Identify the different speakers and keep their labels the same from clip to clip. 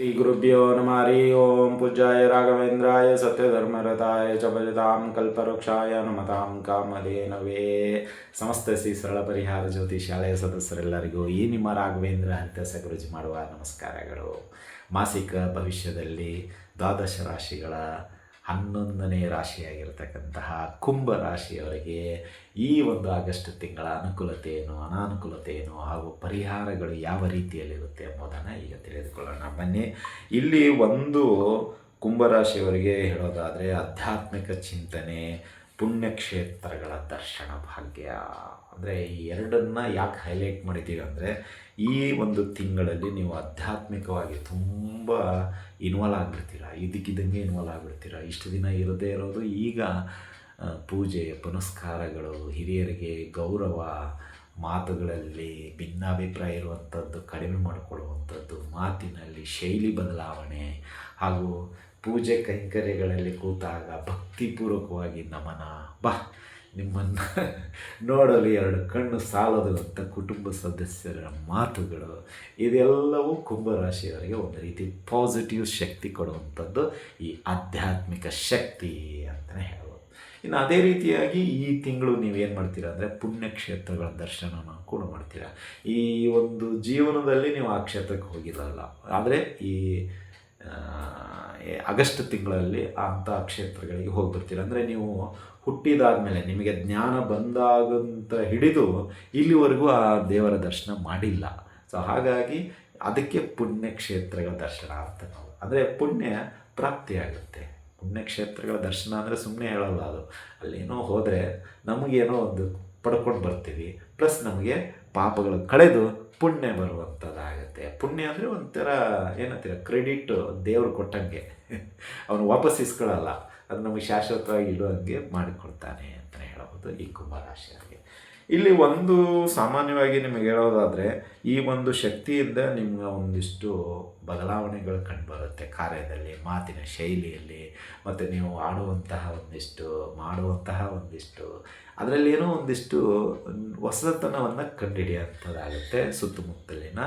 Speaker 1: ಶ್ರೀ ಗುರುಭ್ಯೋ ನಮಃ ಹರಿ ಓಂ ಪೂಜಾಯ ರಾಘವೇಂದ್ರಾಯ ಸತ್ಯಧರ್ಮರತಾಯ ಚ ಭಜತಾಂ ಕಲ್ಪವೃಕ್ಷಾಯ ನಮತಾಂ ಕಾಮಧೇನವೇ ಸಮಸ್ತ ಶ್ರೀ ಸರಳ ಪರಿಹಾರ ಜ್ಯೋತಿ ಶಾಲೆಯ ಸದಸ್ಯರೆಲ್ಲರಿಗೂ ಈ ನಿಮ್ಮ ರಾಘವೇಂದ್ರ ಹರಿದಾಸ ಗುರುಜಿ ಮಾಡುವ ನಮಸ್ಕಾರಗಳು. ಮಾಸಿಕ ಭವಿಷ್ಯದಲ್ಲಿ ದ್ವಾದಶ ರಾಶಿಗಳ ಹನ್ನೊಂದನೇ ರಾಶಿಯಾಗಿರ್ತಕ್ಕಂತಹ ಕುಂಭ ರಾಶಿಯವರಿಗೆ ಈ ಒಂದು ಆಗಸ್ಟ್ ತಿಂಗಳ ಅನುಕೂಲತೆ ಏನು ಅನಾನುಕೂಲತೆ ಏನು ಹಾಗೂ ಪರಿಹಾರಗಳು ಯಾವ ರೀತಿಯಲ್ಲಿರುತ್ತೆ ಎಂಬುದನ್ನು ಈಗ ತಿಳಿದುಕೊಳ್ಳೋಣ. ಬನ್ನಿ, ಇಲ್ಲಿ ಒಂದು ಕುಂಭರಾಶಿಯವರಿಗೆ ಹೇಳೋದಾದರೆ ಆಧ್ಯಾತ್ಮಿಕ ಚಿಂತನೆ ಪುಣ್ಯಕ್ಷೇತ್ರಗಳ ದರ್ಶನ ಭಾಗ್ಯ. ಅಂದರೆ ಈ ಎರಡನ್ನು ಯಾಕೆ ಹೈಲೈಟ್ ಮಾಡಿದ್ದೀವಿ ಅಂದರೆ, ಈ ಒಂದು ತಿಂಗಳಲ್ಲಿ ನೀವು ಆಧ್ಯಾತ್ಮಿಕವಾಗಿ ತುಂಬ ಇನ್ವಾಲ್ವ್ ಆಗಿಬಿಡ್ತೀರ? ಇದಕ್ಕಿದ್ದಂಗೆ ಇನ್ವಾಲ್ವ್ ಆಗಿಬಿಡ್ತೀರ? ಇಷ್ಟು ದಿನ ಇರದೇ ಇರೋದು ಈಗ ಪೂಜೆ, ಪುನಸ್ಕಾರಗಳು, ಹಿರಿಯರಿಗೆ ಗೌರವ, ಮಾತುಗಳಲ್ಲಿ ಭಿನ್ನಾಭಿಪ್ರಾಯ ಇರುವಂಥದ್ದು ಕಡಿಮೆ ಮಾಡಿಕೊಳ್ಳುವಂಥದ್ದು ಮಾತಿನಲ್ಲಿ ಶೈಲಿ ಬದಲಾವಣೆ ಹಾಗೂ ಪೂಜೆ ಕೈಂಕರ್ಯಗಳಲ್ಲಿ ಕೂತಾಗ ಭಕ್ತಿಪೂರ್ವಕವಾಗಿ ನಮನ. ಬಾ, ನಿಮ್ಮನ್ನು ನೋಡಲು ಎರಡು ಕಣ್ಣು ಸಾಲದು ಅಂತ ಕುಟುಂಬ ಸದಸ್ಯರ ಮಾತುಗಳು. ಇದೆಲ್ಲವೂ ಕುಂಭರಾಶಿಯವರಿಗೆ ಒಂದು ರೀತಿ ಪಾಸಿಟಿವ್ ಶಕ್ತಿ ಕೊಡುವಂಥದ್ದು ಈ ಆಧ್ಯಾತ್ಮಿಕ ಶಕ್ತಿ ಅಂತಲೇ ಹೇಳ್ಬೋದು. ಇನ್ನು ಅದೇ ರೀತಿಯಾಗಿ ಈ ತಿಂಗಳು ನೀವೇನು ಮಾಡ್ತೀರಾ ಅಂದರೆ ಪುಣ್ಯಕ್ಷೇತ್ರಗಳ ದರ್ಶನನ ಕೂಡ ಮಾಡ್ತೀರಾ. ಈ ಒಂದು ಜೀವನದಲ್ಲಿ ನೀವು ಆ ಕ್ಷೇತ್ರಕ್ಕೆ ಹೋಗಿರಲ್ಲ ಆದರೆ ಈ ಆಗಸ್ಟ್ ತಿಂಗಳಲ್ಲಿ ಅಂಥ ಕ್ಷೇತ್ರಗಳಿಗೆ ಹೋಗಿ ಬರ್ತೀರ ಅಂದರೆ ನೀವು ಹುಟ್ಟಿದಾದ್ಮೇಲೆ ನಿಮಗೆ ಜ್ಞಾನ ಬಂದಾಗಂತ ಹಿಡಿದು ಇಲ್ಲಿವರೆಗೂ ಆ ದೇವರ ದರ್ಶನ ಮಾಡಿಲ್ಲ. ಸೊ ಹಾಗಾಗಿ ಅದಕ್ಕೆ ಪುಣ್ಯಕ್ಷೇತ್ರಗಳ ದರ್ಶನ ಅಂತ ನಾವು. ಅಂದರೆ ಪುಣ್ಯ ಪ್ರಾಪ್ತಿಯಾಗುತ್ತೆ ಪುಣ್ಯಕ್ಷೇತ್ರಗಳ ದರ್ಶನ ಅಂದರೆ ಸುಮ್ಮನೆ ಹೇಳಲ್ಲ ಅದು. ಅಲ್ಲೇನೋ ಹೋದರೆ ನಮಗೇನೋ ಒಂದು ಪಡ್ಕೊಂಡು ಬರ್ತೀವಿ. ಪ್ಲಸ್ ನಮಗೆ ಪಾಪಗಳು ಕಳೆದು ಪುಣ್ಯ ಬರುವಂಥದ್ದಾಗುತ್ತೆ ಪುಣ್ಯ ಅಂದರೆ ಒಂಥರ ಏನಂತೀರ ಕ್ರೆಡಿಟ್ ದೇವರು ಕೊಟ್ಟಂಗೆ. ಅವನು ವಾಪಸ್ ಇಸ್ಕೊಳ್ಳಲ್ಲ ಅದು ನಮಗೆ ಶಾಶ್ವತವಾಗಿ ಇಡುವಂಗೆ ಮಾಡಿಕೊಡ್ತಾನೆ ಅಂತಲೇ ಹೇಳಬಹುದು ಈ ಕುಂಭರಾಶಿಯವರಿಗೆ ಇಲ್ಲಿ ಒಂದು ಸಾಮಾನ್ಯವಾಗಿ ನಿಮಗೆ ಹೇಳೋದಾದರೆ, ಈ ಒಂದು ಶಕ್ತಿಯಿಂದ ನಿಮ್ಗೆ ಒಂದಿಷ್ಟು ಬದಲಾವಣೆಗಳು ಕಂಡುಬರುತ್ತೆ. ಕಾರ್ಯದಲ್ಲಿ, ಮಾತಿನ ಶೈಲಿಯಲ್ಲಿ, ಮತ್ತು ನೀವು ಆಡುವಂತಹ ಒಂದಿಷ್ಟು, ಮಾಡುವಂತಹ ಒಂದಿಷ್ಟು ಅದರಲ್ಲಿ ಏನೋ ಒಂದಿಷ್ಟು ಹೊಸತನವನ್ನು ಕಂಡುಹಿಡಿಯುವಂಥದ್ದಾಗುತ್ತೆ ಸುತ್ತಮುತ್ತಲಿನ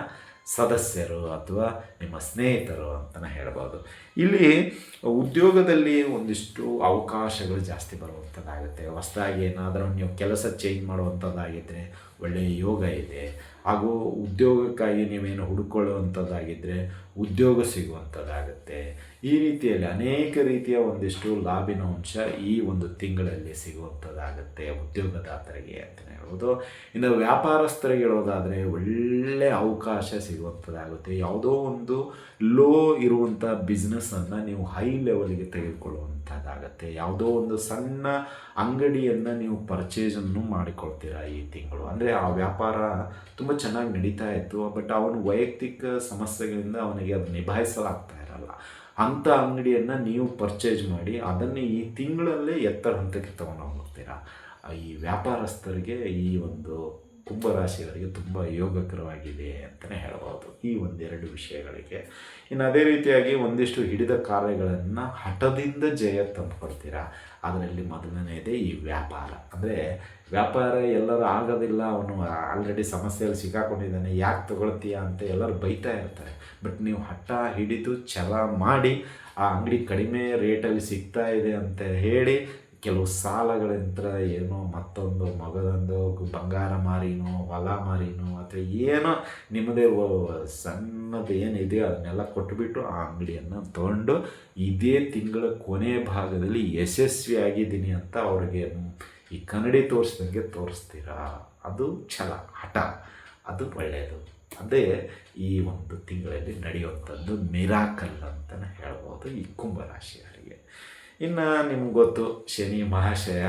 Speaker 1: ಸದಸ್ಯರು ಅಥವಾ ನಿಮ್ಮ ಸ್ನೇಹಿತರು ಅಂತಲೇ ಹೇಳ್ಬೋದು. ಇಲ್ಲಿ ಉದ್ಯೋಗದಲ್ಲಿ ಒಂದಿಷ್ಟು ಅವಕಾಶಗಳು ಜಾಸ್ತಿ ಬರುವಂಥದ್ದಾಗುತ್ತೆ ಹೊಸದಾಗಿ ಏನಾದರೂ ನೀವು ಕೆಲಸ ಚೇಂಜ್ ಮಾಡುವಂಥದ್ದಾಗಿದ್ದರೆ ಒಳ್ಳೆಯ ಯೋಗ ಇದೆ. ಹಾಗೂ ಉದ್ಯೋಗಕ್ಕಾಗಿ ನೀವೇನು ಹುಡುಕೊಳ್ಳುವಂಥದ್ದಾಗಿದ್ದರೆ ಉದ್ಯೋಗ ಸಿಗುವಂಥದ್ದಾಗುತ್ತೆ. ಈ ರೀತಿಯಲ್ಲಿ ಅನೇಕ ರೀತಿಯ ಒಂದಿಷ್ಟು ಲಾಭಿನ ಅಂಶ ಈ ಒಂದು ತಿಂಗಳಲ್ಲಿ ಸಿಗುವಂಥದ್ದಾಗುತ್ತೆ ಉದ್ಯೋಗದಾತರಿಗೆ ಅಂತಲೇ ಹೇಳ್ಬೋದು. ಇನ್ನು ವ್ಯಾಪಾರಸ್ಥರಿಗೆ ಹೇಳೋದಾದರೆ ಒಳ್ಳೆಯ ಅವಕಾಶ ಸಿಗುವಂಥದ್ದಾಗುತ್ತೆ. ಯಾವುದೋ ಒಂದು ಲೋ ಇರುವಂಥ ಬಿಸ್ನೆಸ್ಸನ್ನು ನೀವು ಹೈ ಲೆವೆಲ್ಗೆ ತೆಗೆದುಕೊಳ್ಳುವಂಥದ್ದಾಗುತ್ತೆ. ಯಾವುದೋ ಒಂದು ಸಣ್ಣ ಅಂಗಡಿಯನ್ನು ನೀವು ಪರ್ಚೇಸನ್ನು ಮಾಡಿಕೊಳ್ತೀರಾ ಈ ತಿಂಗಳು. ಅಂದರೆ ಆ ವ್ಯಾಪಾರ ತುಂಬ ಚೆನ್ನಾಗಿ ನಡೀತಾ ಇತ್ತು, ಬಟ್ ಅವನು ವೈಯಕ್ತಿಕ ಸಮಸ್ಯೆಗಳಿಂದ ಅವನಿಗೆ ಅದು ನಿಭಾಯಿಸಲಾಗ್ತಾ ಇರಲ್ಲ ಅಂಥ ಅಂಗಡಿಯನ್ನು ನೀವು ಪರ್ಚೇಸ್ ಮಾಡಿ ಅದನ್ನು ಈ ತಿಂಗಳಲ್ಲೇ ಎತ್ತರ ಹಂತಕ್ಕೆ ತೊಗೊಂಡು ಹೋಗ್ತೀರಾ? ಈ ವ್ಯಾಪಾರಸ್ಥರಿಗೆ ಈ ಒಂದು ಕುಂಭರಾಶಿಯವರಿಗೆ ತುಂಬ ಯೋಗಕರವಾಗಿದೆ ಅಂತಲೇ ಹೇಳ್ಬೋದು. ಈ ಒಂದೆರಡು ವಿಷಯಗಳಿಗೆ. ಇನ್ನು ಅದೇ ರೀತಿಯಾಗಿ ಒಂದಿಷ್ಟು ಹಿಡಿದ ಕಾರ್ಯಗಳನ್ನು ಹಠದಿಂದ ಜಯ ತಂದುಕೊಡ್ತೀರಾ? ಅದರಲ್ಲಿ ಮೊದಲನೇದೇ ಈ ವ್ಯಾಪಾರ. ಅಂದರೆ ವ್ಯಾಪಾರ ಎಲ್ಲರೂ ಆಗೋದಿಲ್ಲ, ಅವನು ಆಲ್ರೆಡಿ ಸಮಸ್ಯೆಯಲ್ಲಿ ಸಿಕ್ಕಾಕೊಂಡಿದ್ದಾನೆ, ಯಾಕೆ ತೊಗೊಳ್ತೀಯ ಅಂತ ಎಲ್ಲರೂ ಬೈತಾ ಇರ್ತಾರೆ. ಬಟ್ ನೀವು ಹಠ ಹಿಡಿದು, ಛಲ ಮಾಡಿ, ಆ ಅಂಗಡಿ ಕಡಿಮೆ ರೇಟಲ್ಲಿ ಸಿಗ್ತಾ ಇದೆ ಅಂತ ಹೇಳಿ ಕೆಲವು ಸಾಲಗಳಿಂದ ಏನೋ ಮತ್ತೊಂದು ಮಗದೊಂದು ಬಂಗಾರ ಮಾರಿನೋ, ಹೊಲ ಮಾರಿನೋ ಅಥವಾ ಏನೋ ನಿಮ್ಮದೇ ಸಣ್ಣದು ಏನಿದೆಯೋ ಅದನ್ನೆಲ್ಲ ಕೊಟ್ಟುಬಿಟ್ಟು ಆ ಅಂಗಡಿಯನ್ನು ತಗೊಂಡು ಇದೇ ತಿಂಗಳ ಕೊನೆ ಭಾಗದಲ್ಲಿ ಯಶಸ್ವಿಯಾಗಿದ್ದೀನಿ ಅಂತ ಅವ್ರಿಗೆ ಈ ಕನ್ನಡಿ ತೋರಿಸ್ದಂಗೆ ತೋರಿಸ್ತೀರಾ? ಅದು ಛಲ, ಹಠ, ಅದು ಒಳ್ಳೆಯದು ಅದೇ ಈ ಒಂದು ತಿಂಗಳಲ್ಲಿ ನಡೆಯುವಂಥದ್ದು ಮಿರಾಕಲ್ ಅಂತಲೇ ಹೇಳ್ಬೋದು ಈ ಕುಂಭರಾಶಿಯವರಿಗೆ. ಇನ್ನು ನಿಮ್ಗೆ ಗೊತ್ತು, ಶನಿ ಮಹಾಶಯ.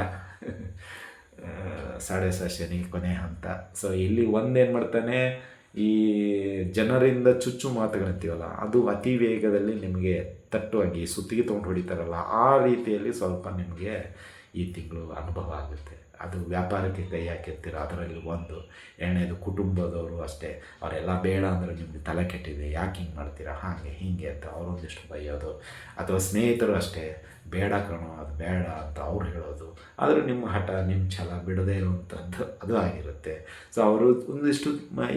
Speaker 1: ಸಾಡೆ ಸ ಶನಿ ಕೊನೆ ಹಂತ ಸೊ ಇಲ್ಲಿ ಒಂದೇನು ಮಾಡ್ತಾನೆ, ಈ ಜನರಿಂದ ಚುಚ್ಚು ಮಾತುಗಳಂತೀವಲ್ಲ ಅದು ಅತಿ ವೇಗದಲ್ಲಿ ನಿಮಗೆ ತಟ್ಟುವಾಗಿ ಸುತ್ತಿಗೆ ತೊಗೊಂಡು ಹೊಡಿತಾರಲ್ಲ, ಆ ರೀತಿಯಲ್ಲಿ ಸ್ವಲ್ಪ ನಿಮಗೆ ಈ ತಿಂಗಳು ಅನುಭವ ಆಗುತ್ತೆ. ಅದು ವ್ಯಾಪಾರಕ್ಕೆ ಕೈ ಹಾಕಿರ್ತೀರ, ಅದರಲ್ಲಿ ಒಂದು. ಎರಡನೇದು ಕುಟುಂಬದವರು ಅಷ್ಟೇ. ಅವರೆಲ್ಲ ಬೇಡ ಅಂದರೆ ನಿಮಗೆ ತಲೆ ಕೆಟ್ಟಿದೆ, ಯಾಕೆ ಹಿಂಗೆ ಮಾಡ್ತೀರಾ, ಹಾಗೆ ಹೀಗೆ ಅಂತ ಅವರೊಂದಿಷ್ಟು ಬೈಯೋದು. ಅಥವಾ ಸ್ನೇಹಿತರು ಅಷ್ಟೇ. ಬೇಡ ಕಣೋ, ಅದು ಬೇಡ ಅಂತ ಅವ್ರು ಹೇಳೋದು. ಆದರೂ ನಿಮ್ಮ ಹಠ, ನಿಮ್ಮ ಛಲ ಬಿಡದೇ ಇರುವಂಥದ್ದು ಅದು ಆಗಿರುತ್ತೆ. ಸೊ ಅವರು ಒಂದಿಷ್ಟು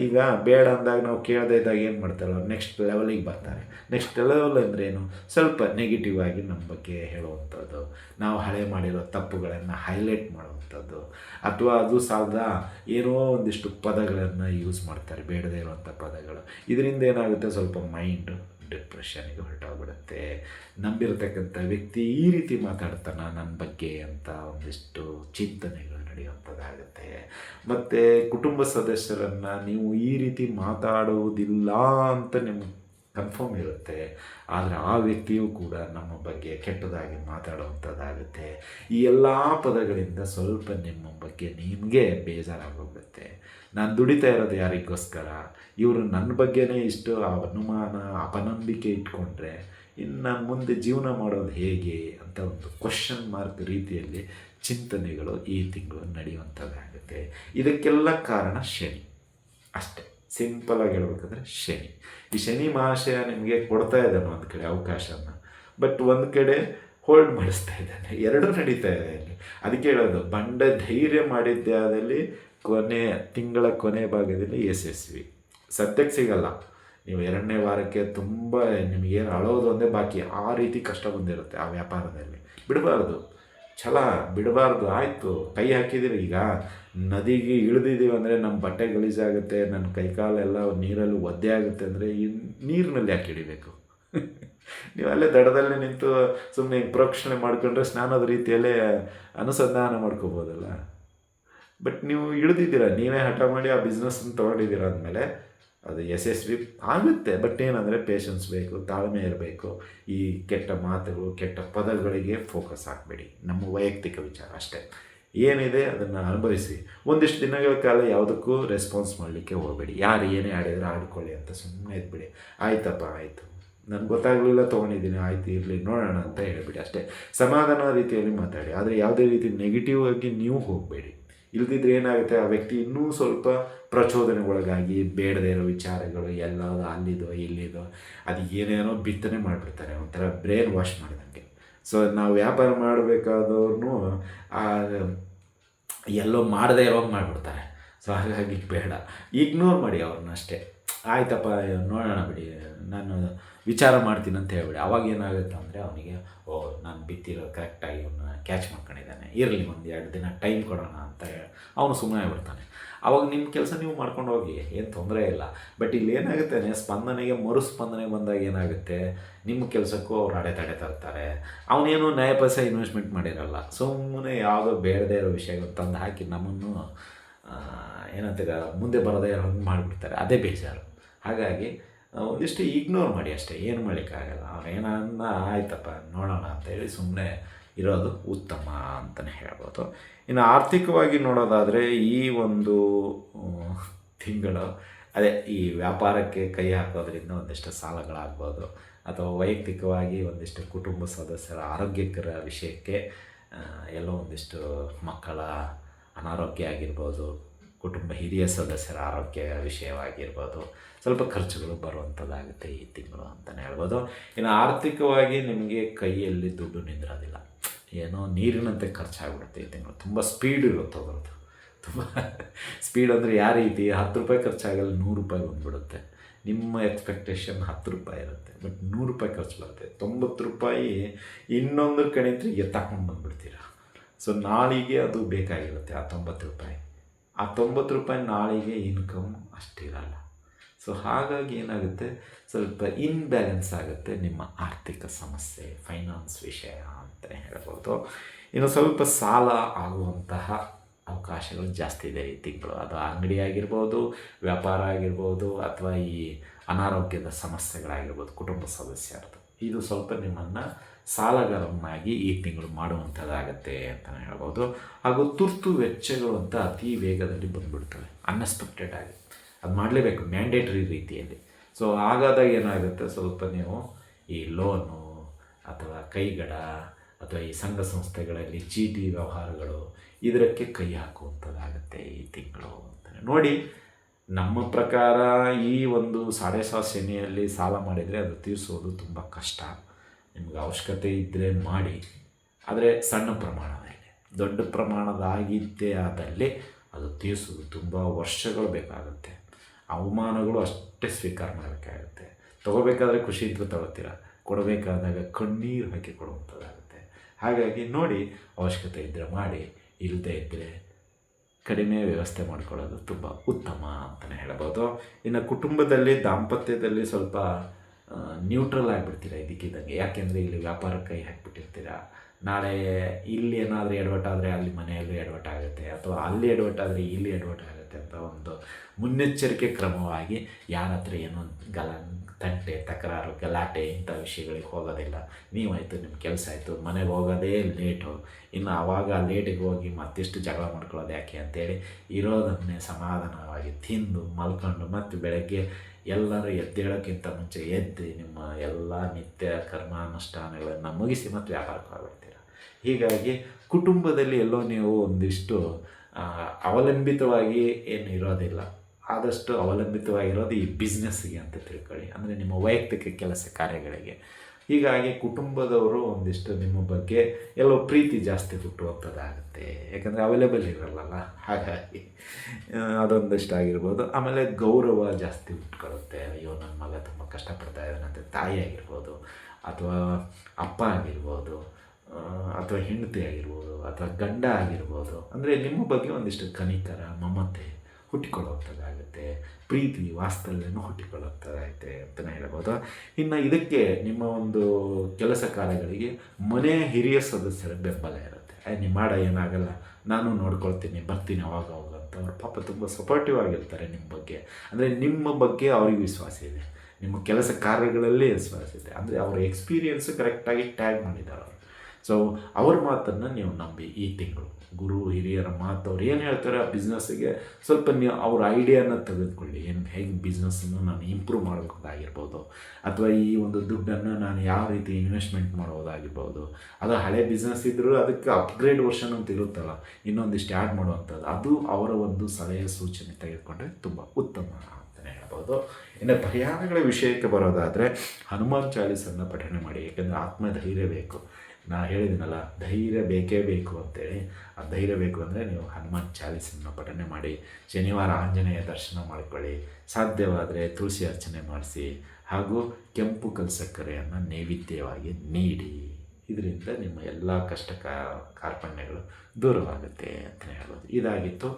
Speaker 1: ಈಗ ಬೇಡ ಅಂದಾಗ ನಾವು ಕೇಳದೇ ಇದ್ದಾಗ ಏನು ಮಾಡ್ತಾರೆ? ನೆಕ್ಸ್ಟ್ ಲೆವೆಲಿಗೆ ಬರ್ತಾರೆ. ನೆಕ್ಸ್ಟ್ ಲೆವೆಲ್ ಅಂದ್ರೇನು ಸ್ವಲ್ಪ ನೆಗೆಟಿವ್ ಆಗಿ ನಮ್ಮ ಬಗ್ಗೆ ಹೇಳುವಂಥದ್ದು ನಾವು ಹಳೆ ಮಾಡಿರೋ ತಪ್ಪುಗಳನ್ನು ಹೈಲೈಟ್ ಮಾಡುವಂಥದ್ದು ಅಥವಾ ಅದು ಸಾಲದ ಏನೋ ಒಂದಿಷ್ಟು ಪದಗಳನ್ನು ಯೂಸ್ ಮಾಡ್ತಾರೆ, ಬೇಡದೇ ಇರುವಂಥ ಪದಗಳು. ಇದರಿಂದ ಏನಾಗುತ್ತೆ? ಸ್ವಲ್ಪ ಮೈಂಡು ಡಿಪ್ರೆಷನ್ಗೆ ಹೊರಟೋಗ್ಬಿಡುತ್ತೆ. ನಂಬಿರತಕ್ಕಂಥ ವ್ಯಕ್ತಿ ಈ ರೀತಿ ಮಾತಾಡ್ತಾನೆ ನನ್ನ ಬಗ್ಗೆ ಅಂತ ಒಂದಿಷ್ಟು ಚಿಂತನೆಗಳು ನಡೆಯುವಂಥದ್ದಾಗುತ್ತೆ. ಮತ್ತು ಕುಟುಂಬ ಸದಸ್ಯರನ್ನು ನೀವು ಈ ರೀತಿ ಮಾತಾಡುವುದಿಲ್ಲ ಅಂತ ನಿಮ್ಗೆ ಕನ್ಫರ್ಮ್ ಇರುತ್ತೆ. ಆದರೆ ಆ ವ್ಯಕ್ತಿಯೂ ಕೂಡ ನಮ್ಮ ಬಗ್ಗೆ ಕೆಟ್ಟದಾಗಿ ಮಾತಾಡುವಂಥದ್ದಾಗುತ್ತೆ. ಈ ಎಲ್ಲ ಪದಗಳಿಂದ ಸ್ವಲ್ಪ ನಿಮ್ಮ ಬಗ್ಗೆ ನಿಮಗೆ ಬೇಜಾರಾಗೋಗುತ್ತೆ. ನಾನು ದುಡಿತಾ ಇರೋದು ಯಾರಿಗೋಸ್ಕರ? ಇವರು ನನ್ನ ಬಗ್ಗೆನೇ ಇಷ್ಟು ಅನುಮಾನ, ಅಪನಂಬಿಕೆ ಇಟ್ಕೊಂಡ್ರೆ ಇನ್ನು ನಾನು ಮುಂದೆ ಜೀವನ ಮಾಡೋದು ಹೇಗೆ ಅಂತ ಒಂದು ಕ್ವಶನ್ ಮಾರ್ಕ್ ರೀತಿಯಲ್ಲಿ ಚಿಂತನೆಗಳು ಈ ತಿಂಗಳು ನಡೆಯುವಂಥದ್ದಾಗುತ್ತೆ. ಇದಕ್ಕೆಲ್ಲ ಕಾರಣ ಶನಿ. ಅಷ್ಟೇ. ಸಿಂಪಲಾಗಿ ಹೇಳ್ಬೇಕಂದ್ರೆ ಶನಿ. ಈ ಶನಿ ಮಹಾಶಯ ನಿಮಗೆ ಕೊಡ್ತಾ ಇದ್ದಾನೆ ಒಂದು ಕಡೆ ಅವಕಾಶನ. ಬಟ್ ಒಂದು ಕಡೆ ಹೋಲ್ಡ್ ಮಾಡಿಸ್ತಾ ಇದ್ದಾನೆ. ಎರಡೂ ನಡೀತಾ ಇದೆ ಇಲ್ಲಿ ಅದಕ್ಕೆ ಹೇಳೋದು, ಬಂಡ ಧೈರ್ಯ ಮಾಡಿದ್ದೇ ಆದಲ್ಲಿ ಕೊನೆ ತಿಂಗಳ ಕೊನೆ ಭಾಗದಲ್ಲಿ ಯಶಸ್ವಿ. ಸದ್ಯಕ್ಕೆ ಸಿಗಲ್ಲ. ನೀವು ಎರಡನೇ ವಾರಕ್ಕೆ ತುಂಬ ನಿಮಗೇನು ಅಳೋದು ಒಂದೇ ಬಾಕಿ. ಆ ರೀತಿ ಕಷ್ಟ ಬಂದಿರುತ್ತೆ ಆ ವ್ಯಾಪಾರದಲ್ಲಿ. ಬಿಡಬಾರ್ದು. ಛಲ, ಬಿಡಬಾರ್ದು. ಆಯಿತು. ಕೈ ಹಾಕಿದ್ದೀರಿ ಈಗ. ನದಿಗೆ ಇಳಿದಿದ್ದೀವಿ ಅಂದರೆ ನಮ್ಮ ಬಟ್ಟೆ ಗಲೀಜಾಗುತ್ತೆ ನನ್ನ ಕೈಕಾಲೆಲ್ಲ ನೀರಲ್ಲಿ ಒದ್ದೆ ಆಗುತ್ತೆ ಅಂದರೆ ಈ ನೀರಿನಲ್ಲಿ ಯಾಕೆ ಇಳಿಬೇಕು? ನೀವು ಅಲ್ಲೇ ದಡದಲ್ಲಿ ನಿಂತು ಸುಮ್ಮನೆ ಪ್ರೋಕ್ಷಣೆ ಮಾಡ್ಕೊಂಡ್ರೆ ಸ್ನಾನದ ರೀತಿಯಲ್ಲೇ ಅನುಸಂಧಾನ ಮಾಡ್ಕೋಬೋದಲ್ಲ? ಬಟ್ ನೀವು ಇಳಿದಿದ್ದೀರ, ನೀವೇ ಹಠ ಮಾಡಿ ಆ ಬಿಸ್ನೆಸ್ನ ತೊಗೊಂಡಿದ್ದೀರ ಅಂದಮೇಲೆ ಅದು ಯಶಸ್ವಿ ಆಗುತ್ತೆ. ಬಟ್ ಏನಂದರೆ ಪೇಷನ್ಸ್ ಬೇಕು, ತಾಳ್ಮೆ ಇರಬೇಕು. ಈ ಕೆಟ್ಟ ಮಾತುಗಳು, ಕೆಟ್ಟ ಪದಗಳಿಗೆ ಫೋಕಸ್ ಹಾಕಬೇಡಿ ನಮ್ಮ ವೈಯಕ್ತಿಕ ವಿಚಾರ ಅಷ್ಟೇ. ಏನಿದೆ ಅದನ್ನು ಅನುಭವಿಸಿ. ಒಂದಿಷ್ಟು ದಿನಗಳ ಕಾಲ ಯಾವುದಕ್ಕೂ ರೆಸ್ಪಾನ್ಸ್ ಮಾಡಲಿಕ್ಕೆ ಹೋಗಬೇಡಿ. ಯಾರು ಏನೇ ಆಡಿದ್ರೆ ಆಡ್ಕೊಳ್ಳಿ ಅಂತ ಸುಮ್ಮನೆ ಇದ್ಬಿಡಿ. ಆಯ್ತಪ್ಪ, ಆಯಿತು. ನನಗೆ ಗೊತ್ತಾಗಲಿಲ್ಲ, ತೊಗೊಂಡಿದ್ದೀನಿ. ಆಯ್ತು, ಇರಲಿ. ನೋಡೋಣ ಅಂತ ಹೇಳಿಬಿಡಿ ಅಷ್ಟೇ. ಸಮಾಧಾನ ರೀತಿಯಲ್ಲಿ ಮಾತಾಡಿ. ಆದರೆ ಯಾವುದೇ ರೀತಿ ನೆಗೆಟಿವ್ ಆಗಿ ನೀವು ಹೋಗಬೇಡಿ. ಇಲ್ದಿದ್ರೆ ಏನಾಗುತ್ತೆ? ಆ ವ್ಯಕ್ತಿ ಇನ್ನೂ ಸ್ವಲ್ಪ ಪ್ರಚೋದನೆ ಒಳಗಾಗಿ ಬೇಡದೇ ಇರೋ ವಿಚಾರಗಳು ಎಲ್ಲದೋ ಅಲ್ಲಿದೋ ಇಲ್ಲಿದೋ ಅದು ಏನೇನೋ ಬಿತ್ತನೆ ಮಾಡಿಬಿಡ್ತಾರೆ. ಒಂಥರ ಬ್ರೇನ್ ವಾಶ್ ಮಾಡಿದಂಗೆ. ಸೊ ನಾವು ವ್ಯಾಪಾರ ಮಾಡಬೇಕಾದವ್ರು ಎಲ್ಲೋ ಮಾಡದೇ ಇರೋಂಗೆ ಮಾಡಿಬಿಡ್ತಾರೆ. ಸೊ ಹಾಗಾಗಿ ಬೇಡ. ಇಗ್ನೋರ್ ಮಾಡಿ ಅವ್ರನ್ನ ಅಷ್ಟೇ. ಆಯ್ತಪ್ಪ, ನೋಡೋಣ ಬಿಡಿ. ನಾನು ವಿಚಾರ ಮಾಡ್ತೀನಿ ಅಂತ ಹೇಳ್ಬಿಡಿ. ಅವಾಗ ಏನಾಗುತ್ತೆ ಅಂದರೆ, ಅವನಿಗೆ, ಓ, ನಾನು ಬಿತ್ತಿರೋ ಕರೆಕ್ಟಾಗಿ ಅವನ್ನ ಕ್ಯಾಚ್ ಮಾಡ್ಕೊಂಡಿದ್ದಾನೆ. ಇರಲಿ ಒಂದು ಎರಡು ದಿನ ಟೈಮ್ ಕೊಡೋಣ ಅಂತ ಹೇಳಿ. ಅವನು ಸುಮ್ಮನೆ ಬಿಡ್ತಾನೆ ಅವಾಗ ನಿಮ್ಮ ಕೆಲಸ ನೀವು ಮಾಡ್ಕೊಂಡು ಹೋಗಿ, ಏನು ತೊಂದರೆ ಇಲ್ಲ. ಬಟ್ ಇಲ್ಲಿ ಏನಾಗುತ್ತೆ ಸ್ಪಂದನೆಗೆ ಮರುಸ್ಪಂದನೆ ಬಂದಾಗ ಏನಾಗುತ್ತೆ? ನಿಮ್ಮ ಕೆಲಸಕ್ಕೂ ಅವ್ರು ಅಡೆತಡೆ ತರ್ತಾರೆ. ಅವನೇನು ನ್ಯಾಯ ಪೈಸೆ ಇನ್ವೆಸ್ಟ್ಮೆಂಟ್ ಮಾಡಿರಲ್ಲ. ಸುಮ್ಮನೆ ಯಾವುದೋ ಬೇಡದೇ ಇರೋ ವಿಷಯಗಳು ತಂದು ಹಾಕಿ ನಮ್ಮನ್ನು ಏನಂತೀರ, ಮುಂದೆ ಬರದೇ ಹಂಗೆ ಮಾಡಿಬಿಡ್ತಾರೆ. ಅದೇ ಬೇಜಾರು. ಹಾಗಾಗಿ ಒಂದಿಷ್ಟು ಇಗ್ನೋರ್ ಮಾಡಿ ಅಷ್ಟೇ. ಏನು ಮಾಡಲಿಕ್ಕಾಗಲ್ಲ. ಅವ್ರು ಏನನ್ನ, ಆಯ್ತಪ್ಪ, ನೋಡೋಣ ಅಂತ ಹೇಳಿ ಸುಮ್ಮನೆ ಇರೋದು ಉತ್ತಮ ಅಂತಲೇ ಹೇಳ್ಬೋದು. ಇನ್ನು ಆರ್ಥಿಕವಾಗಿ ನೋಡೋದಾದರೆ ಈ ಒಂದು ತಿಂಗಳು, ಅದೇ ಈ ವ್ಯಾಪಾರಕ್ಕೆ ಕೈ ಹಾಕೋದ್ರಿಂದ ಒಂದಿಷ್ಟು ಸಾಲಗಳಾಗ್ಬೋದು. ಅಥವಾ ವೈಯಕ್ತಿಕವಾಗಿ ಒಂದಿಷ್ಟು ಕುಟುಂಬ ಸದಸ್ಯರ ಆರೋಗ್ಯಕರ ವಿಷಯಕ್ಕೆ ಎಲ್ಲೋ ಒಂದಿಷ್ಟು ಮಕ್ಕಳ ಅನಾರೋಗ್ಯ ಆಗಿರ್ಬೋದು, ಕುಟುಂಬ ಹಿರಿಯ ಸದಸ್ಯರ ಆರೋಗ್ಯ ವಿಷಯವಾಗಿರ್ಬೋದು, ಸ್ವಲ್ಪ ಖರ್ಚುಗಳು ಬರುವಂಥದ್ದಾಗುತ್ತೆ ಈ ತಿಂಗಳು ಅಂತಲೇ ಹೇಳ್ಬೋದು. ಇನ್ನು ಆರ್ಥಿಕವಾಗಿ ನಿಮಗೆ ಕೈಯಲ್ಲಿ ದುಡ್ಡು ನಿಂದಿರೋದಿಲ್ಲ. ಏನೋ ನೀರಿನಂತೆ ಖರ್ಚಾಗ್ಬಿಡುತ್ತೆ ಈ ತಿಂಗಳು. ತುಂಬ ಸ್ಪೀಡ್ ಇರುತ್ತೆ ಅದರದ್ದು. ತುಂಬ ಸ್ಪೀಡ್ ಅಂದರೆ ಯಾವ ರೀತಿ? ಹತ್ತು ರೂಪಾಯಿ ಖರ್ಚಾಗಲ್ಲ, ನೂರು ರೂಪಾಯಿ ಬಂದುಬಿಡುತ್ತೆ. ನಿಮ್ಮ ಎಕ್ಸ್ಪೆಕ್ಟೇಷನ್ ಹತ್ತು ರೂಪಾಯಿ ಇರುತ್ತೆ. ಬಟ್ ನೂರು ರೂಪಾಯಿ ಖರ್ಚು ಬರುತ್ತೆ. ತೊಂಬತ್ತು ರೂಪಾಯಿ ಇನ್ನೊಂದು ಕಣಿತ್ರೆ ಎತ್ತಾಕೊಂಡು ಬಂದುಬಿಡ್ತೀರ? ಸೊ ನಾಳಿಗೆ ಅದು ಬೇಕಾಗಿರುತ್ತೆ, ಆ ತೊಂಬತ್ತು ರೂಪಾಯಿ. ಆ ತೊಂಬತ್ತು ರೂಪಾಯಿ ನಾಳಿಗೆ ಇನ್ಕಮ್ ಅಷ್ಟಿರಲ್ಲ. ಸೊ ಹಾಗಾಗಿ ಏನಾಗುತ್ತೆ? ಸ್ವಲ್ಪ ಇನ್ಬ್ಯಾಲೆನ್ಸ್ ಆಗುತ್ತೆ ನಿಮ್ಮ ಆರ್ಥಿಕ ಸಮಸ್ಯೆ ಫೈನಾನ್ಸ್ ವಿಷಯ ಅಂತ ಹೇಳ್ಬೋದು. ಇನ್ನು ಸ್ವಲ್ಪ ಸಾಲ ಆಗುವಂತಹ ಅವಕಾಶಗಳು ಜಾಸ್ತಿ ಇದೆ ಈ ತಿಂಗಳು. ಅದು ಅಂಗಡಿ ಆಗಿರ್ಬೋದು, ವ್ಯಾಪಾರ ಆಗಿರ್ಬೋದು, ಅಥವಾ ಈ ಅನಾರೋಗ್ಯದ ಸಮಸ್ಯೆಗಳಾಗಿರ್ಬೋದು, ಕುಟುಂಬ ಸದಸ್ಯರದು ಇದು ಸ್ವಲ್ಪ ನಿಮ್ಮನ್ನು ಸಾಲಗಾರನ್ನಾಗಿ ಈ ತಿಂಗಳು ಮಾಡುವಂಥದ್ದಾಗತ್ತೆ ಅಂತಲೇ ಹೇಳ್ಬೋದು. ಹಾಗೂ ತುರ್ತು ವೆಚ್ಚಗಳು ಅಂತ ಅತಿ ವೇಗದಲ್ಲಿ ಬಂದುಬಿಡ್ತವೆ. ಅನ್ಎಕ್ಸ್ಪೆಕ್ಟೆಡ್ ಆಗಿ. ಅದು ಮಾಡಲೇಬೇಕು ಮ್ಯಾಂಡೇಟ್ರಿ ರೀತಿಯಲ್ಲಿ. ಸೊ ಹಾಗಾದಾಗ ಏನಾಗುತ್ತೆ ಸ್ವಲ್ಪ ನೀವು ಈ ಲೋನು ಅಥವಾ ಕೈಗಡ ಅಥವಾ ಈ ಸಂಘ ಸಂಸ್ಥೆಗಳಲ್ಲಿ ಚೀಟಿ ವ್ಯವಹಾರಗಳು ಇದಕ್ಕೆ ಕೈ ಹಾಕುವಂಥದ್ದಾಗುತ್ತೆ ಈ ತಿಂಗಳು ಅಂತಾನೆ. ನೋಡಿ, ನಮ್ಮ ಪ್ರಕಾರ ಈ ಒಂದು ಸಾಡೆ ಸಾ ಶನಿಯಲ್ಲಿ ಸಾಲ ಮಾಡಿದರೆ ಅದು ತೀರಿಸೋದು ತುಂಬ ಕಷ್ಟ. ನಿಮ್ಗೆ ಅವಶ್ಯಕತೆ ಇದ್ದರೆ ಮಾಡಿ. ಆದರೆ ಸಣ್ಣ ಪ್ರಮಾಣದಲ್ಲಿ, ದೊಡ್ಡ ಪ್ರಮಾಣದಾಗಿದ್ದೇ ಆದಲ್ಲಿ ಅದು ತೀರಿಸೋದು ತುಂಬ ವರ್ಷಗಳು ಬೇಕಾಗುತ್ತೆ. ಅವಮಾನಗಳು ಅಷ್ಟೇ ಸ್ವೀಕಾರ ಮಾಡಬೇಕಾಗುತ್ತೆ ತೊಗೋಬೇಕಾದ್ರೆ ಖುಷಿ ಇದ್ರೂ ತಗೋತೀರ, ಕೊಡಬೇಕಾದಾಗ ಕಣ್ಣೀರು ಹಾಕಿ ಕೊಡುವಂಥದ್ದಾಗುತ್ತೆ. ಹಾಗಾಗಿ ನೋಡಿ, ಅವಶ್ಯಕತೆ ಇದ್ದರೆ ಮಾಡಿ ಇಲ್ಲದೇ ಇದ್ದರೆ ಕಡಿಮೆ ವ್ಯವಸ್ಥೆ ಮಾಡ್ಕೊಳ್ಳೋದು ತುಂಬ ಉತ್ತಮ ಅಂತಲೇ ಹೇಳ್ಬೋದು. ಇನ್ನು ಕುಟುಂಬದಲ್ಲಿ, ದಾಂಪತ್ಯದಲ್ಲಿ ಸ್ವಲ್ಪ ನ್ಯೂಟ್ರಲ್ ಆಗಿಬಿಡ್ತೀರ ಇದಕ್ಕಿದ್ದಂಗೆ? ಯಾಕೆಂದರೆ ಇಲ್ಲಿ ವ್ಯಾಪಾರ ಕೈ ಹಾಕಿಬಿಟ್ಟಿರ್ತೀರ? ನಾಳೆ ಇಲ್ಲಿ ಏನಾದರೂ ಎಡವಟ್ಟಾದರೆ ಅಲ್ಲಿ ಮನೆಯಲ್ಲೂ ಎಡವಟ್ಟಾಗುತ್ತೆ ಅಥವಾ ಅಲ್ಲಿ ಎಡವಟ್ಟಾದರೆ ಇಲ್ಲಿ ಎಡವಟ್ಟಾಗುತ್ತೆ ಅಂತ ಒಂದು ಮುನ್ನೆಚ್ಚರಿಕೆ ಕ್ರಮವಾಗಿ ಯಾರ ಹತ್ರ ಏನೋ ಗಲ, ತಂಟೆ, ತಕರಾರು, ಗಲಾಟೆ ಇಂಥ ವಿಷಯಗಳಿಗೆ ಹೋಗೋದಿಲ್ಲ. ನೀವಾಯಿತು ನಿಮ್ಮ ಕೆಲಸ ಆಯಿತು, ಮನೆಗೆ ಹೋಗೋದೇ ಲೇಟು. ಇನ್ನು ಆವಾಗ ಲೇಟಿಗೆ ಹೋಗಿ ಮತ್ತಿಷ್ಟು ಜಗಳ ಮಾಡ್ಕೊಳ್ಳೋದು ಯಾಕೆ ಅಂತೇಳಿ ಇರೋದನ್ನೇ ಸಮಾಧಾನವಾಗಿ ತಿಂದು ಮಲ್ಕೊಂಡು ಮತ್ತು ಬೆಳಗ್ಗೆ ಎಲ್ಲರೂ ಎದ್ದೇಳೋಕ್ಕಿಂತ ಮುಂಚೆ ಎದ್ದು ನಿಮ್ಮ ಎಲ್ಲ ನಿತ್ಯ ಕರ್ಮಾನುಷ್ಠಾನಗಳನ್ನು ಮುಗಿಸಿ ಮತ್ತು ವ್ಯಾಪಾರಕ್ಕೆ ಹೋಗ್ಬಿಡ್ತೀರ ಹೀಗಾಗಿ ಕುಟುಂಬದಲ್ಲಿ ಎಲ್ಲೋ ನೀವು ಒಂದಿಷ್ಟು ಅವಲಂಬಿತವಾಗಿ ಏನು ಇರೋದಿಲ್ಲ. ಆದಷ್ಟು ಅವಲಂಬಿತವಾಗಿರೋದು ಈ ಬಿಸ್ನೆಸ್ಸಿಗೆ ಅಂತ ತಿಳ್ಕೊಳ್ಳಿ. ಅಂದರೆ ನಿಮ್ಮ ವೈಯಕ್ತಿಕ ಕೆಲಸ ಕಾರ್ಯಗಳಿಗೆ. ಹೀಗಾಗಿ ಕುಟುಂಬದವರು ಒಂದಿಷ್ಟು ನಿಮ್ಮ ಬಗ್ಗೆ ಎಲ್ಲೋ ಪ್ರೀತಿ ಜಾಸ್ತಿ ಹುಟ್ಟುವಂಥದ್ದಾಗುತ್ತೆ. ಯಾಕಂದರೆ ಅವೈಲೇಬಲ್ ಇರಲ್ಲಲ್ಲ. ಹಾಗಾಗಿ ಅದೊಂದಿಷ್ಟು ಆಗಿರ್ಬೋದು. ಆಮೇಲೆ ಗೌರವ ಜಾಸ್ತಿ ಹುಟ್ಕೊಳ್ಳುತ್ತೆ ಅಯ್ಯೋ ನನ್ನ ಮಗ ತುಂಬ ಕಷ್ಟಪಡ್ತಾ ಅಂತ ತಾಯಿ ಆಗಿರ್ಬೋದು, ಅಥವಾ ಅಪ್ಪ ಆಗಿರ್ಬೋದು. ಅಥವಾ ಹೆಂಡತಿ ಆಗಿರ್ಬೋದು, ಅಥವಾ ಗಂಡ ಆಗಿರ್ಬೋದು, ಅಂದರೆ ನಿಮ್ಮ ಬಗ್ಗೆ ಒಂದಿಷ್ಟು ಕನಿಕರ, ಮಮತೆ ಹುಟ್ಟಿಕೊಳ್ಳುವಂಥದ್ದಾಗುತ್ತೆ. ಪ್ರೀತಿ ವಾಸ್ತಲ್ಯನೂ ಹುಟ್ಟಿಕೊಳ್ಳುವಂಥದ್ದಾಗುತ್ತೆ ಅಂತಲೇ ಹೇಳ್ಬೋದು. ಇನ್ನು ಇದಕ್ಕೆ ನಿಮ್ಮ ಒಂದು ಕೆಲಸ ಕಾರ್ಯಗಳಿಗೆ ಮನೆ ಹಿರಿಯ ಸದಸ್ಯರ ಬೆಂಬಲ ಇರುತ್ತೆ. ನೀವು ಮಾಡ, ಏನಾಗಲ್ಲ. ನಾನು ನೋಡ್ಕೊಳ್ತೀನಿ, ಬರ್ತೀನಿ ಅವಾಗ ಅವಾಗ ಅಂತ. ಅವ್ರ ಪಾಪ ತುಂಬ ಸಪೋರ್ಟಿವ್ ಆಗಿರ್ತಾರೆ ನಿಮ್ಮ ಬಗ್ಗೆ. ಅಂದರೆ ನಿಮ್ಮ ಬಗ್ಗೆ ಅವ್ರಿಗೆ ವಿಶ್ವಾಸ ಇದೆ. ನಿಮ್ಮ ಕೆಲಸ ಕಾರ್ಯಗಳಲ್ಲಿ ವಿಶ್ವಾಸ ಇದೆ. ಅಂದರೆ ಅವರ ಎಕ್ಸ್ಪೀರಿಯನ್ಸು ಕರೆಕ್ಟಾಗಿ ಟ್ಯಾಗ್ ಮಾಡಿದ್ದಾರೆ ಅವರು. ಸೊ ಅವ್ರ ಮಾತನ್ನು ನೀವು ನಂಬಿ ಈ ತಿಂಗಳು. ಗುರು, ಹಿರಿಯರ ಮಾತು ಅವ್ರು ಏನು ಹೇಳ್ತಾರೆ ಆ ಬಿಸ್ನೆಸ್ಸಿಗೆ ಸ್ವಲ್ಪ ನೀವು ಅವ್ರ ಐಡಿಯಾನ ತೆಗೆದುಕೊಳ್ಳಿ. ಏನು ಹೇಗೆ ಬಿಸ್ನೆಸ್ಸನ್ನು ನಾನು ಇಂಪ್ರೂವ್ ಮಾಡೋದಾಗಿರ್ಬೋದು ಅಥವಾ ಈ ಒಂದು ದುಡ್ಡನ್ನು ನಾನು ಯಾವ ರೀತಿ ಇನ್ವೆಸ್ಟ್ಮೆಂಟ್ ಮಾಡೋದಾಗಿರ್ಬೋದು ಅದು ಹಳೆ ಬಿಸ್ನೆಸ್ ಇದ್ದರೂ ಅದಕ್ಕೆ ಅಪ್ಗ್ರೇಡ್ ವರ್ಷನ್ ಅಂತ ಇರುತ್ತಲ್ಲ, ಇನ್ನೊಂದಿಷ್ಟು ಆ್ಯಡ್ ಮಾಡುವಂಥದ್ದು. ಅದು ಅವರ ಒಂದು ಸಲಹೆ, ಸೂಚನೆ ತೆಗೆದುಕೊಂಡ್ರೆ ತುಂಬ ಉತ್ತಮ ಅಂತಲೇ ಹೇಳ್ಬೋದು. ಇನ್ನು ಪರಿಹಾರಗಳ ವಿಷಯಕ್ಕೆ ಬರೋದಾದರೆ, ಹನುಮಾನ್ ಚಾಲೀಸನ್ನು ಪಠಣೆ ಮಾಡಿ. ಏಕೆಂದರೆ ಆತ್ಮಧೈರ್ಯ ಬೇಕು. ನಾ ಹೇಳಿದ್ದೀನಲ್ಲ ಧೈರ್ಯ ಬೇಕೇ ಬೇಕು ಅಂತೇಳಿ. ಆ ಧೈರ್ಯ ಬೇಕು ಅಂದರೆ ನೀವು ಹನುಮಾನ್ ಚಾಲೀಸನ್ನು ಪಠನೆ ಮಾಡಿ, ಶನಿವಾರ ಆಂಜನೇಯ ದರ್ಶನ ಮಾಡಿಕೊಳ್ಳಿ, ಸಾಧ್ಯವಾದರೆ ತುಳಸಿ ಅರ್ಚನೆ ಮಾಡಿಸಿ, ಹಾಗೂ ಕೆಂಪು ಕಲ್ಸಕ್ಕರೆಯನ್ನು ನೈವೇದ್ಯವಾಗಿ ನೀಡಿ. ಇದರಿಂದ ನಿಮ್ಮ ಎಲ್ಲ ಕಷ್ಟ ಕಾರ್ಪಣ್ಯಗಳು ದೂರವಾಗುತ್ತೆ ಅಂತಲೇ ಹೇಳ್ಬೋದು. ಇದಾಗಿತ್ತು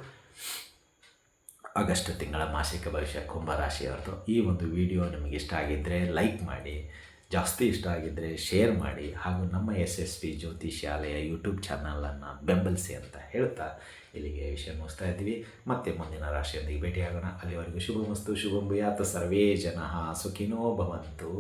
Speaker 1: ಆಗಸ್ಟ್ ತಿಂಗಳ ಮಾಸಿಕ ಭವಿಷ್ಯ ಕುಂಭರಾಶಿಯವ್ರದ್ದು ಈ ಒಂದು ವಿಡಿಯೋ ನಿಮಗೆ ಇಷ್ಟ ಆಗಿದ್ದರೆ ಲೈಕ್ ಮಾಡಿ ಜಾಸ್ತಿ ಇಷ್ಟ ಆಗಿದ್ದರೆ ಶೇರ್ ಮಾಡಿ ಹಾಗೂ ನಮ್ಮ ಎಸ್ ಎಸ್ ಪಿ ಜ್ಯೋತಿ ಶಾಲೆಯ ಯೂಟ್ಯೂಬ್ ಚಾನಲನ್ನು ಬೆಂಬಲಿಸಿ ಅಂತ ಹೇಳ್ತಾ ಇಲ್ಲಿಗೆ ವಿಷಯ ಮುಗಿಸ್ತಾ ಇದ್ದೀವಿ. ಮತ್ತೆ ಮುಂದಿನ ರಾಶಿಯೊಂದಿಗೆ ಭೇಟಿಯಾಗೋಣ. ಅಲ್ಲಿವರೆಗೂ ಶುಭಮಸ್ತು, ಶುಭಂ ಯಾತ ಸರ್ವೇ ಜನ ಸುಖಿನೋ ಭವಂತು.